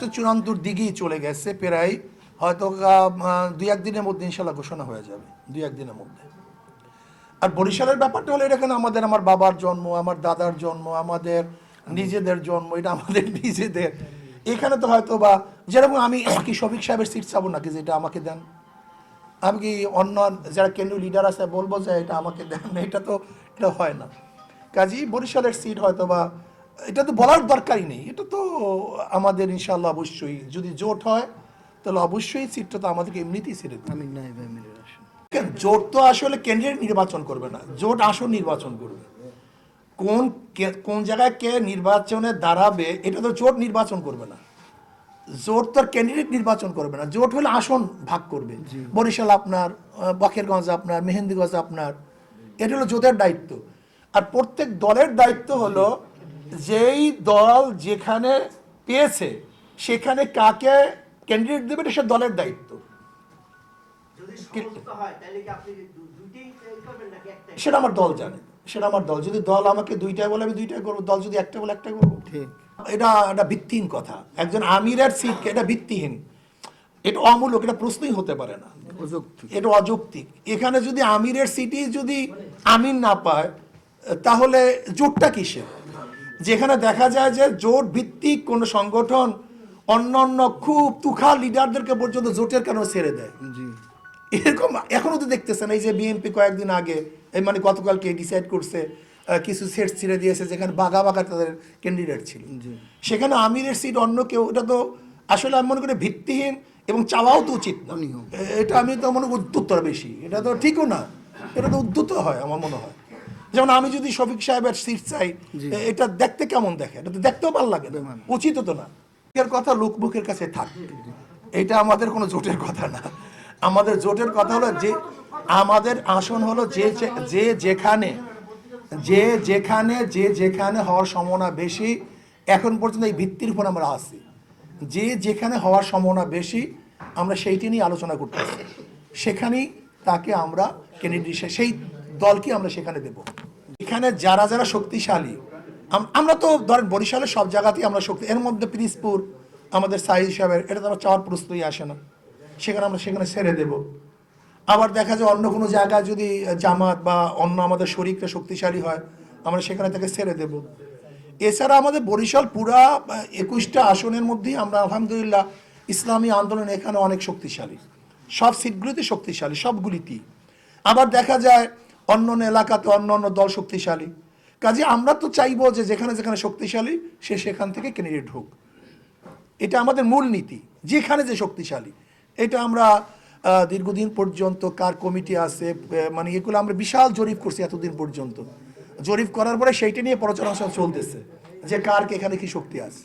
তো চূড়ান্তর দিকেই চলে গেছে, প্রায় হয়তো দুই একদিনের মধ্যে ইনশাল্লাহ ঘোষণা হয়ে যাবে, দুই একদিনের মধ্যে। আর বরিশালের ব্যাপারটা হলো এখানে আমাদের, আমার বাবার জন্ম, আমার দাদার জন্ম, আমাদের নিজেদের জন্ম, এটা আমাদের নিজেদের। এখানে তো হয়তো বা, যেরকম আমি কি শফিক সাহেবের সিট চাবো নাকি যেটা আমাকে দেন? আমি কি অন্য যারা কেন্দ্রীয় লিডার আছে, বলব যে এটা আমাকে দেন? এটা তো, এটা হয় না। কাজেই বরিশালের সিট হয়তো বা এটা তো বলার দরকারই নেই। এটা তো আমাদের ইনশাল্লাহ অবশ্যই। যদি জোট হয় তাহলে অবশ্যই সিটটা তো আমাদেরকে এমনিতেই ছেড়ে দেবে। আমি নাই ভাই মিলে কেন, জোট তো আসলে কেন্দ্রের নির্বাচন করবে না। জোট আসন নির্বাচন করবে। কোন কোন জায়গায় কে নির্বাচনে দাঁড়াবে এটা তো জোট নির্বাচন করবে না। জোট তো ক্যান্ডিডেট নির্বাচন করবে না। জোট হলে আসন ভাগ করবে। বরিশাল আপনার আহ, বখেরগঞ্জ আপনার মেহেন্দিগঞ্জ আপনার। এটা হলো জোটের দায়িত্ব। আর প্রত্যেক দলের দায়িত্ব হলো যেই দল যেখানে পেয়েছে সেখানে কাকে ক্যান্ডিডেট দেবে এটা সে দলের দায়িত্ব। যদি সমস্ত হয় তাহলে কি আপনি দু- দুইটাই ই করবেন নাকি একটাই? সেটা আমার দল জানে। সেটা আমার দল। যদি দল আমাকে দুইটাই বলে আমি দুইটাই করব। দল যদি একটা বলে একটা করব। ঠিক। এটা একটা ভিত্তিহীন কথা। একজন আমিরের সিটকে এটা ভিত্তিহীন। এটা অমূলক এটা প্রশ্নই হতে পারে না। এটা অযৌক্তিক। এখানে যদি আমিরের সিটি যদি আমির না পায় তাহলে জোটটা কিসের? যেখানে দেখা যায় যে জোট ভিত্তিক কোনো সংগঠন অন্য অন্য খুব তুখা লিডারদেরকে পর্যন্ত জোটের কেন ছেড়ে দেয়? জি। এরকম এখনও তো দেখতেছেন এই যে বিএনপি কয়েকদিন আগে এই মানে গতকালকে ডিসাইড করছে কিছু সেট ছিঁড়ে দিয়েছে যেখানে বাঘা বাঘা তাদের ক্যান্ডিডেট ছিল। সেখানে আমিরের সিট অন্য কেউ এটা তো আসলে আমি মনে করি ভিত্তিহীন এবং চাওয়াও তো উচিত না। এটা আমি তো মনে করি উদ্যুত্তর বেশি এটা তো ঠিকও না এটা তো উদ্যুত হয় আমার মনে হয়। যেমন আমি যদি শফিক সাহেবের সিট চাই এটা দেখতে কেমন দেখে? এটা তো দেখতেও ভালো লাগে উচিত তো না। এর কথা লোকমুখের কাছে থাক। এটা আমাদের কোনো জোটের কথা না। আমাদের জোটের কথা হলো যে আমাদের আসন হলো যে যে- যেখানে যে যেখানে যে যেখানে হওয়ার সম্ভাবনা বেশি এখন পর্যন্ত এই ভিত্তির উপর আমরা আছি। যে যেখানে হওয়ার সম্ভাবনা বেশি আমরা সেইটি নিয়ে আলোচনা করতেছি। সেখানেই তাকে আমরা ক্যান্ডিডেট সেই দলকে আমরা সেখানে দেব। এখানে যারা যারা শক্তিশালী আমরা তো ধরেন বরিশালের সব জায়গাতেই আমরা শক্তি এর মধ্যে পিরিজপুর, আমাদের সাইজ হিসাবের এটা তো চাওয়ার প্রশ্নই আসে না। সেখানে আমরা সেখানে ছেড়ে দেব। আবার দেখা যায় অন্য কোনো জায়গায় যদি জামাত বা অন্য আমাদের শরীরটা শক্তিশালী হয়, আমরা সেখানে থেকে ছেড়ে দেব। এছাড়া আমাদের বরিশাল পুরা একুশটা আসনের মধ্যেই আমরা আলহামদুলিল্লাহ ইসলামী আন্দোলন এখানে অনেক শক্তিশালী। সব সিটগুলিতে শক্তিশালী, সবগুলিতেই। আবার দেখা যায় অন্য অন্য এলাকাতে অন্য অন্য দল শক্তিশালী। কাজে আমরা তো চাইব যে যেখানে যেখানে শক্তিশালী, সে সেখান থেকে ক্যান্ডিডেট হোক। এটা আমাদের মূল নীতি, যেখানে যে শক্তিশালী। এটা আমরা দীর্ঘদিন পর্যন্ত কার কমিটি আছে মানে এগুলো আমরা বিশাল জরিপ করছি এতদিন পর্যন্ত। জরিপ করার পরে সেইটা নিয়ে পর্যালোচনা চলতেছে, যে কার এখানে কি শক্তি আছে।